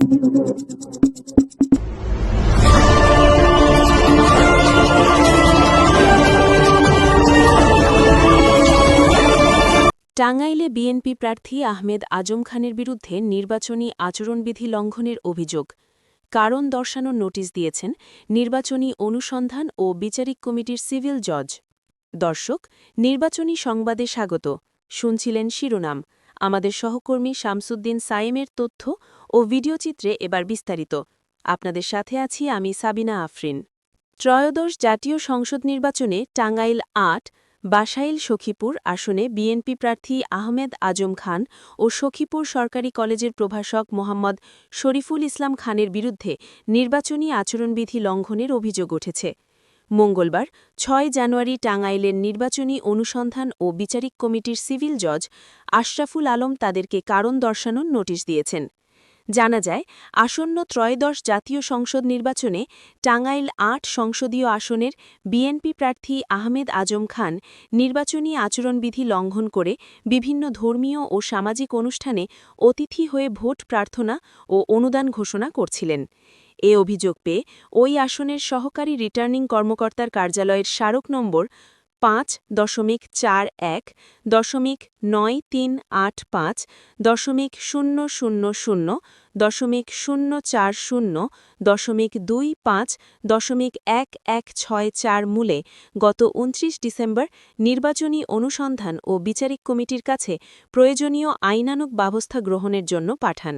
টাঙ্গাইলে বিএনপি প্রার্থী আহমেদ আজম খানের বিরুদ্ধে নির্বাচনী আচরণবিধি লঙ্ঘনের অভিযোগ। কারণ দর্শানোর নোটিশ দিয়েছেন নির্বাচনী অনুসন্ধান ও বিচারিক কমিটির সিভিল জজ। দর্শক, নির্বাচনী সংবাদে স্বাগত। শুনছিলেন শিরোনাম। আমাদের সহকর্মী শামসুদ্দিন সায়েমের তথ্য ও ভিডিওচিত্রে এবার বিস্তারিত। আপনাদের সাথে আছি আমি সাবিনা আফরিন। ত্রয়োদশ জাতীয় সংসদ নির্বাচনে টাঙ্গাইল আট, বাসাইল সখীপুর আসনে বিএনপি প্রার্থী আহমেদ আজম খান ও সখীপুর সরকারি কলেজের প্রভাষক মোহাম্মদ শরীফুল ইসলাম খানের বিরুদ্ধে নির্বাচনী আচরণবিধি লঙ্ঘনের অভিযোগ উঠেছে। মঙ্গলবার, ছয় জানুয়ারি টাঙ্গাইলের নির্বাচনী অনুসন্ধান ও বিচারিক কমিটির সিভিল জজ আশরাফুল আলম তাদেরকে কারণ দর্শানোর নোটিশ দিয়েছেন। জানা যায়, আসন্ন ত্রয়োদশ জাতীয় সংসদ নির্বাচনে টাঙ্গাইল আট সংসদীয় আসনের বিএনপি প্রার্থী আহমেদ আজম খান নির্বাচনী আচরণবিধি লঙ্ঘন করে বিভিন্ন ধর্মীয় ও সামাজিক অনুষ্ঠানে অতিথি হয়ে ভোট প্রার্থনা ও অনুদান ঘোষণা করছিলেন। এ অভিযোগ পেয়ে ওই আসনের সহকারী রিটার্নিং কর্মকর্তার কার্যালয়ের স্মারক নম্বর পাঁচ দশমিক চার এক দশমিক নয় তিন আট পাঁচ দশমিক শূন্য শূন্য শূন্য দশমিক শূন্য চার শূন্য দশমিক দুই পাঁচ দশমিক এক এক ছয় চার মূলে গত উনত্রিশ ডিসেম্বর নির্বাচনী অনুসন্ধান ও বিচারিক কমিটির কাছে প্রয়োজনীয় আইনানুগ ব্যবস্থা গ্রহণের জন্য পাঠান।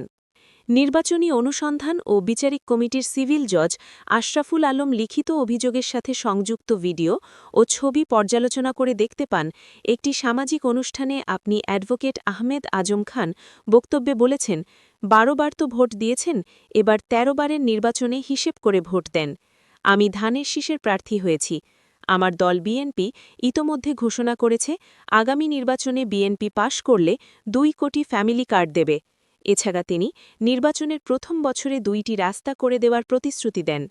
নির্বাচনী অনুসন্ধান ও বিচারিক কমিটির সিভিল জজ আশরাফুল আলম লিখিত অভিযোগের সাথে সংযুক্ত ভিডিও ও ছবি পর্যালোচনা করে দেখতে পান, একটি সামাজিক অনুষ্ঠানে আপনি অ্যাডভোকেট আহমেদ আজম খান বক্তব্যে বলেছেন, বারো বার তো ভোট দিয়েছেন, এবার ১৩ বারের নির্বাচনে হিসেব করে ভোট দেন। আমি ধানের শীষের প্রার্থী হয়েছি। আমার দল বিএনপি ইতোমধ্যে ঘোষণা করেছে, আগামী নির্বাচনে বিএনপি পাশ করলে দুই কোটি ফ্যামিলি কার্ড দেবে। এছাড়া তিনি নির্বাচনের প্রথম বছরে দুইটি রাস্তা করে দেওয়ার প্রতিশ্রুতি দেন।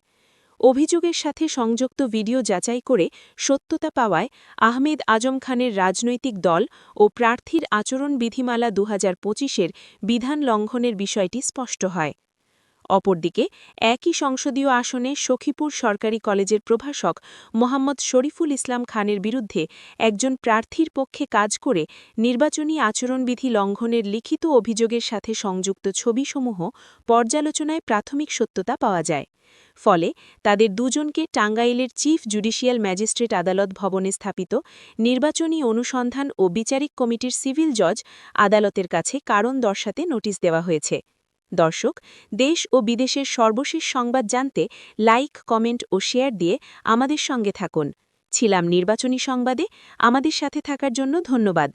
অভিযোগের সাথে সংযুক্ত ভিডিও যাচাই করে সত্যতা পাওয়ায় আহমেদ আজম খানের রাজনৈতিক দল ও প্রার্থীর আচরণ বিধিমালা দু হাজার বিধান লঙ্ঘনের বিষয়টি স্পষ্ট হয়। অপরদিকে, একই সংসদীয় আসনে সখীপুর সরকারি কলেজের প্রভাষক মোহাম্মদ শরীফুল ইসলাম খানের বিরুদ্ধে একজন প্রার্থীর পক্ষে কাজ করে নির্বাচনী আচরণবিধি লঙ্ঘনের লিখিত অভিযোগের সাথে সংযুক্ত ছবিসমূহ পর্যালোচনায় প্রাথমিক সত্যতা পাওয়া যায়। ফলে, তাদের দুজনকে টাঙ্গাইলের চিফ জুডিশিয়াল ম্যাজিস্ট্রেট আদালত ভবনে স্থাপিত নির্বাচনী অনুসন্ধান ও বিচারিক কমিটির সিভিল জজ আদালতের কাছে কারণ দর্শাতে নোটিশ দেওয়া হয়েছে। দর্শক, দেশ ও বিদেশের সর্বশেষ সংবাদ জানতে লাইক, কমেন্ট ও শেয়ার দিয়ে আমাদের সঙ্গে থাকুন। ছিলাম নির্বাচনী সংবাদে, আমাদের সাথে থাকার জন্য ধন্যবাদ।